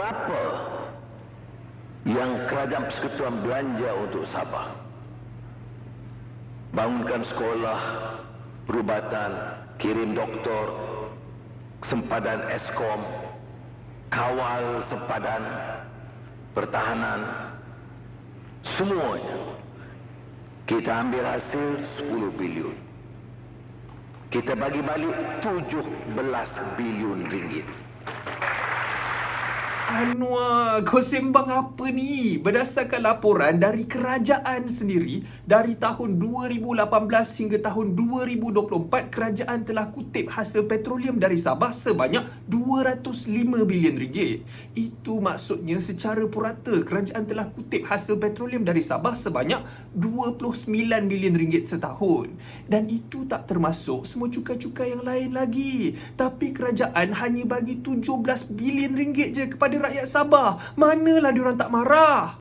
berapa yang kerajaan persekutuan belanja untuk Sabah? Bangunkan sekolah, perubatan, kirim doktor, sempadan Eskom, kawal sempadan, pertahanan, semuanya. Kita ambil hasil 10 bilion. Kita bagi balik 17 bilion ringgit. Anwar, kau sembang apa ni? Berdasarkan laporan dari kerajaan sendiri, dari tahun 2018 hingga tahun 2024, kerajaan telah kutip hasil petroleum dari Sabah sebanyak 205 bilion ringgit. Itu maksudnya secara purata, kerajaan telah kutip hasil petroleum dari Sabah sebanyak 29 bilion ringgit setahun. Dan itu tak termasuk semua cukai-cukai yang lain lagi. Tapi kerajaan hanya bagi 17 bilion ringgit je kepada rakyat Sabah. Manalah diorang tak marah?